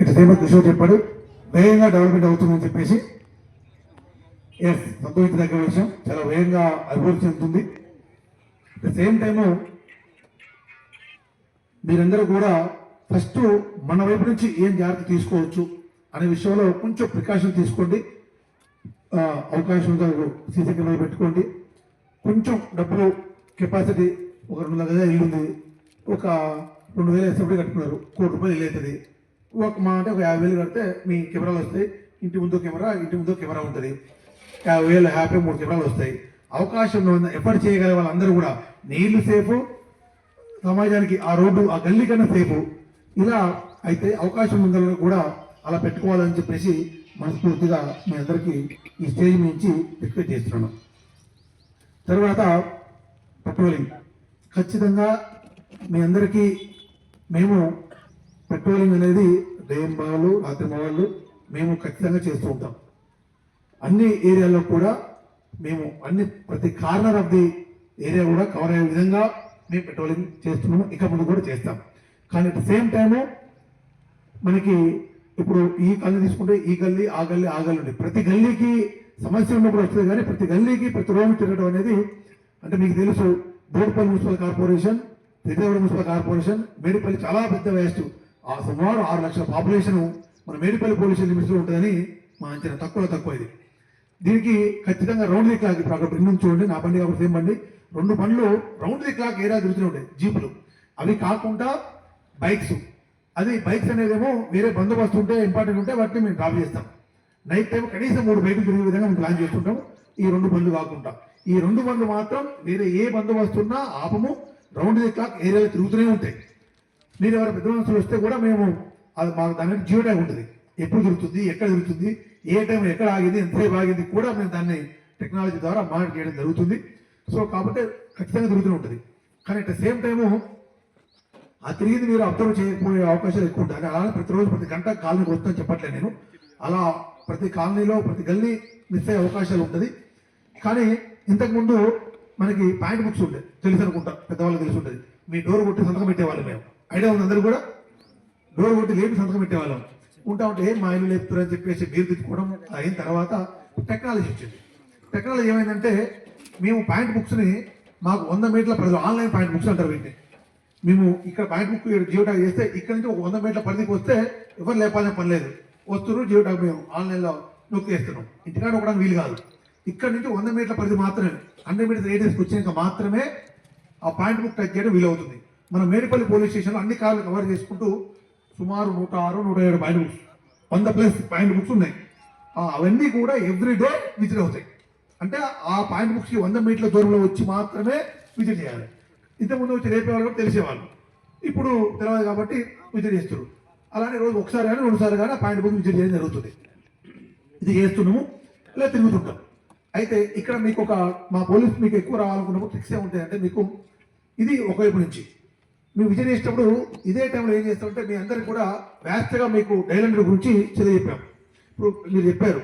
ఇటు సేమ కిషోర్ చెప్పాడు వేగంగా డెవలప్మెంట్ అవుతుందని చెప్పేసి. ఎస్ సంతోషించదగ్గ విషయం చాలా వేగంగా అభివృద్ధి చెందుతుంది. అట్ ద సేమ్ టైము మీరందరూ కూడా ఫస్ట్ మన వైపు నుంచి ఏం జాగ్రత్త తీసుకోవచ్చు అనే విషయంలో కొంచెం ప్రికాషన్ తీసుకోండి. అవకాశం సీసీ కెమెరా పెట్టుకోండి. కొంచెం డబ్బులు కెపాసిటీ ఒక రెండు లక్షల గజాలు ఇల్లు ఒక రెండు వేలు ఎస్ఎఫ్టీ కట్టుకున్నారు? కోటి రూపాయలు ఇల్లు అవుతుంది. ఒక మా అంటే ఒక యాభై వేలు కడితే మీ కెమెరాలు వస్తాయి. ఇంటి ముందు కెమెరా ఇంటి ముందు కెమెరా ఉంటుంది. యాభై వేలు హ్యాపీ మూడు కెమెరాలు వస్తాయి. అవకాశం ఎఫర్ట్ చేయగల వాళ్ళందరూ కూడా నీళ్ళు సేఫ్ సమాజానికి ఆ రోడ్డు ఆ గల్లీ కన్నా సేఫ్. ఇలా అయితే అవకాశం ఉందని కూడా అలా పెట్టుకోవాలని చెప్పేసి మనస్ఫూర్తిగా మీ అందరికీ ఈ స్టేజ్ నుంచి రిక్వెస్ట్ చేస్తున్నాను. తర్వాత పెట్రోలింగ్. ఖచ్చితంగా మీ అందరికీ మేము పెట్రోలింగ్ అనేది రేయం బాగాలు రాత్రి బాగాలు మేము ఖచ్చితంగా చేస్తూ ఉంటాం. అన్ని ఏరియాల్లో కూడా మేము అన్ని ప్రతి కార్నర్ ఆఫ్ ది ఏరియా కూడా కవర్ అయ్యే విధంగా మేము పెట్రోలింగ్ చేస్తున్నాము. ఇక ముందు కూడా చేస్తాం. కానీ అట్ సేమ్ టైము మనకి ఇప్పుడు ఈ గల్లీ తీసుకుంటే ఈ గల్లీ ఆ గల్లీ ఆ గల్లీ ఉంది ప్రతి గల్లీకి సమస్య ఉన్నప్పుడు వస్తుంది కానీ ప్రతి గల్లీకి ప్రతి రోజు తిరగడం అనేది అంటే మీకు తెలుసు Borpalli municipal corporation Peddavaram municipal corporation Medipalli చాలా పెద్ద వేస్ట్. ఆ సుమారు ఆరు లక్షల పాపులేషన్ మన మేడిపల్లి పోలీస్ లిమిట్స్లో ఉంటుందని మా అంచనా తక్కువలో తక్కువ ఇది దీనికి ఖచ్చితంగా రౌండ్ ది క్లాక్ ఇప్పుడు అక్కడ చూడండి నా బండి కాబట్టి ఏం బండి? రెండు బండ్లు రౌండ్ ది క్లాక్ ఏరియా తిరుగుతూనే ఉంటాయి జీపులు. అవి కాకుండా బైక్స్. అది బైక్స్ అనేదేమో వేరే బందోబస్తు ఉంటే ఇంపార్టెంట్ ఉంటే వాటిని మేము డ్రాప్ చేస్తాం. నైట్ టైం కనీసం మూడు బైకులు తిరిగే విధంగా మేము ప్లాన్ చేస్తుంటాం. ఈ రెండు బండ్లు కాకుండా. ఈ రెండు బండ్లు మాత్రం వేరే ఏ బందోబస్తు ఉన్నా ఆపము. రౌండ్ ది క్లాక్ ఏరియాలో తిరుగుతూనే ఉంటాయి. మీరు ఎవరు పెద్ద మనుషులు వస్తే కూడా మేము అది మాకు దాని జియో ట్యాగ్ ఉంటుంది ఎప్పుడు తిరుగుతుంది ఎక్కడ తిరుగుతుంది ఏ టైం ఎక్కడ ఆగింది ఎంతసేపు ఆగింది కూడా మేము దాన్ని టెక్నాలజీ ద్వారా మానిటర్ చేయడం జరుగుతుంది. సో కాబట్టి ఖచ్చితంగా తిరుగుతూనే ఉంటుంది. కానీ అట్ ద సేమ్ టైము ఆ తిరిగింది మీరు అబ్జర్వ్ చేయకపోయే అవకాశాలు ఎక్కువ ఉంటాయి. అలానే ప్రతిరోజు ప్రతి గంట కాలనీకి వస్తుందని చెప్పట్లేదు నేను. అలా ప్రతి కాలనీలో ప్రతి గల్లీ మిస్ అయ్యే అవకాశాలు ఉంటుంది. కానీ ఇంతకుముందు మనకి పాయింట్ బుక్స్ ఉండే తెలుసు అనుకుంటా పెద్దవాళ్ళకి తెలిసి ఉంటుంది మీ డోర్ కొట్టి సంతకం పెట్టేవాళ్ళం మేము. ఐడియా ఉంది అందరూ కూడా? డోర్ కొట్టి లేపి సంతకం పెట్టేవాళ్ళం. ఉంటా ఉంటే ఏం మా ఇల్లు లేపుతారు అని చెప్పేసి మీరు తెచ్చుకోవడం అయిన తర్వాత టెక్నాలజీ వచ్చింది. టెక్నాలజీ ఏమైందంటే మేము పాయింట్ బుక్స్ని మాకు వంద మీటర్ల పరిధి ఆన్లైన్ పాయింట్ బుక్స్ అంటారు వీటిని. మేము ఇక్కడ పాయింట్ బుక్ జియో ట్యాగ్ చేస్తే ఇక్కడ నుంచి ఒక వంద మీటర్ల పరిధికి వస్తే ఎవరు లేపాలనే పని లేదు. వస్తున్నారు జియో ట్యాగ్ మేము ఆన్లైన్లో నొక్కి వేస్తున్నాం ఇంటికాడ ఒకడానికి వీలు కాదు. ఇక్కడ నుంచి వంద మీటర్ల పరిధి మాత్రమే. హండ్రెడ్ మీటర్స్ రేడియస్కి వచ్చాక మాత్రమే ఆ పాయింట్ బుక్ టచ్ చేయడం వీలవుతుంది. మన మేడిపల్లి పోలీస్ స్టేషన్లో అన్ని కార్లు కవర్ చేసుకుంటూ సుమారు నూట ఆరు నూట ఏడు పాయింట్ బుక్స్ వంద ప్లస్ పాయింట్ బుక్స్ ఉన్నాయి. అవన్నీ కూడా ఎవ్రీ డే విజిట్ అవుతాయి. అంటే ఆ పాయింట్ బుక్స్కి వంద మీటర్ల దూరంలో వచ్చి మాత్రమే విజిట్ చేయాలి. ఇంతకుముందు వచ్చి రేపేవాళ్ళు కూడా తెలిసేవాళ్ళు. ఇప్పుడు తెలియదు కాబట్టి విజిట్ చేస్తారు అలానే రోజు ఒకసారి కానీ రెండుసార్లు కానీ ఆ పాయింట్ బుక్ విజిట్ చేయడం జరుగుతుంది. ఇది చేస్తున్నాము లేదా తిరుగుతుంటాం. అయితే ఇక్కడ మీకు ఒక మా పోలీస్ మీకు ఎక్కువ రావాలనుకున్నప్పుడు ట్రిక్స్ ఏముంటాయంటే మీకు ఇది ఒకవైపు నుంచి. మేము విజయం చేసేటప్పుడు ఇదే టైంలో ఏం చేస్తామంటే మీ అందరికి కూడా వ్యాస్తగా మీకు డైలండ్ గురించి తెలియజెప్పాం. ఇప్పుడు మీరు చెప్పారు.